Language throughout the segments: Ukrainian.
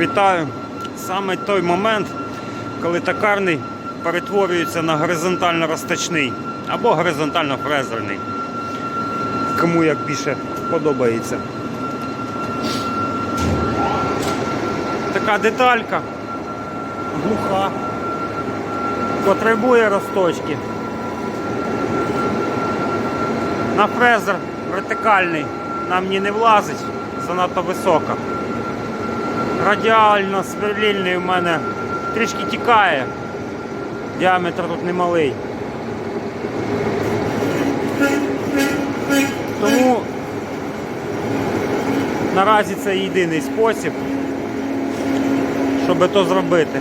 вітаю. Саме той момент, коли токарний перетворюється на горизонтально розточний або горизонтально фрезерний. Кому як більше подобається. Така деталька глуха, потребує розточки. На фрезер вертикальний нам ні не влазить, занадто висока. Радіально сверлільний у мене трішки тікає. Діаметр тут немалий. Тому наразі це єдиний спосіб, щоб то зробити.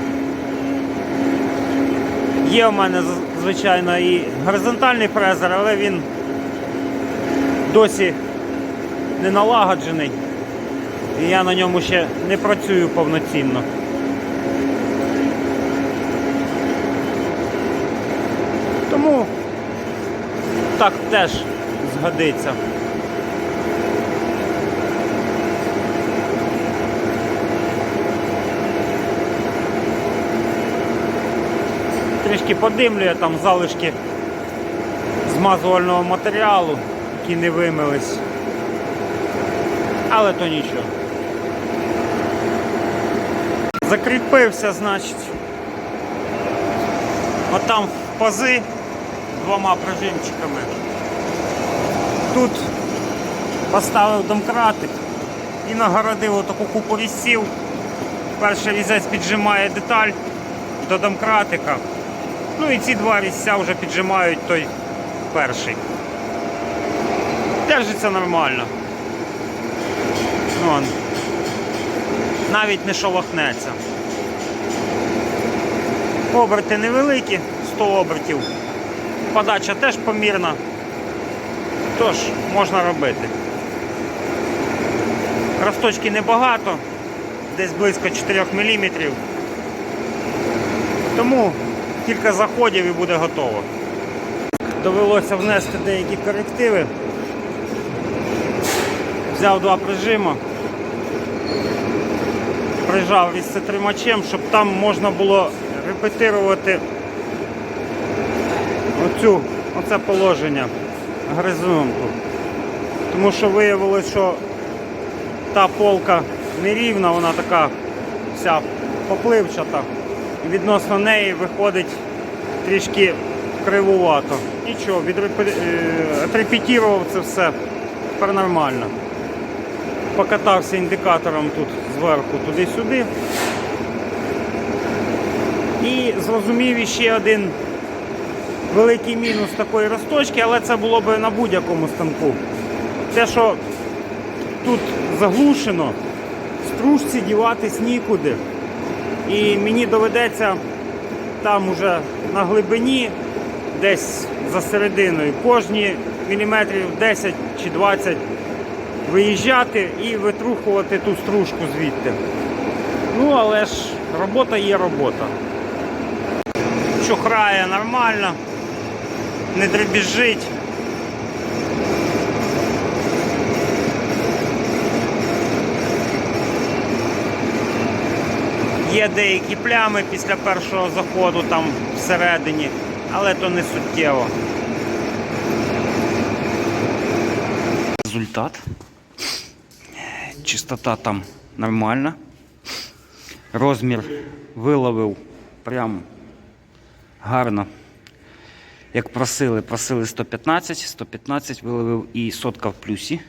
Є у мене звичайно і горизонтальний фрезер, але він досі не налагоджений. І я на ньому ще не працюю повноцінно. Тому так теж згодиться. Трішки подимлює там залишки змазувального матеріалу, які не вимились. Але то нічого. Закріпився, значить. Отам в пази двома прижимчиками. Тут поставив домкратик і нагородив отаку купу різців. Перший різець піджимає деталь до домкратика. Ну і ці два різця вже піджимають той перший. Держиться нормально. Вон. Навіть не шолохнеться. Оберти невеликі, 100 обертів. Подача теж помірна. Тож, можна робити. Росточки небагато, десь близько 4 мм. Тому кілька заходів і буде готово. Довелося внести деякі корективи. Взяв два прижима, прижав із тримачем, щоб там можна було репетирувати оцю, оце положення горизонту. Тому що виявилось, що та полка нерівна, вона така вся попливчата. І відносно неї виходить трішки кривувато. Нічого, відрепетірував це все тепер нормально. Покатався індикатором тут зверху туди-сюди. І зрозумів іще один великий мінус такої розточки, але це було б на будь-якому станку. Те, що тут заглушено, стружці діватись нікуди. І мені доведеться там уже на глибині, десь за серединою, кожні міліметрів 10 чи 20 виїжджати і витрухувати ту стружку звідти. Ну, але ж робота є робота. Чухрає нормально, не дребіжить. Є деякі плями після першого заходу там всередині, але то не суттєво. Результат. Чистота там нормальна. Розмір виловив прям гарно. Як просили, просили 115, 115 виловив і сотка в плюсі.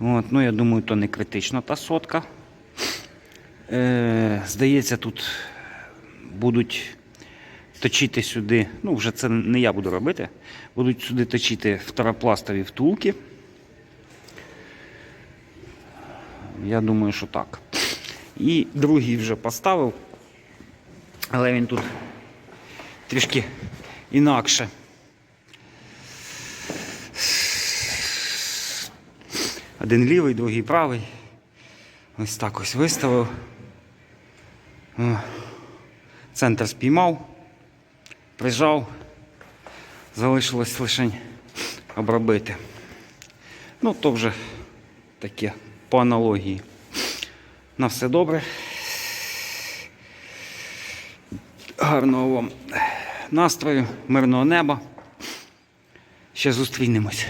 От, ну, я думаю, то не критично та сотка. Е, здається, тут будуть точити сюди, ну вже це не я буду робити, будуть сюди точити второпластові втулки. Я думаю, що так. І другий вже поставив, але він тут трішки інакше. Один лівий, другий правий. Ось так ось виставив. Центр спіймав, прижав, залишилось лише обробити. Ну, то вже таке по аналогії. На все добре. Гарного вам настрою, мирного неба. Ще зустрінемось.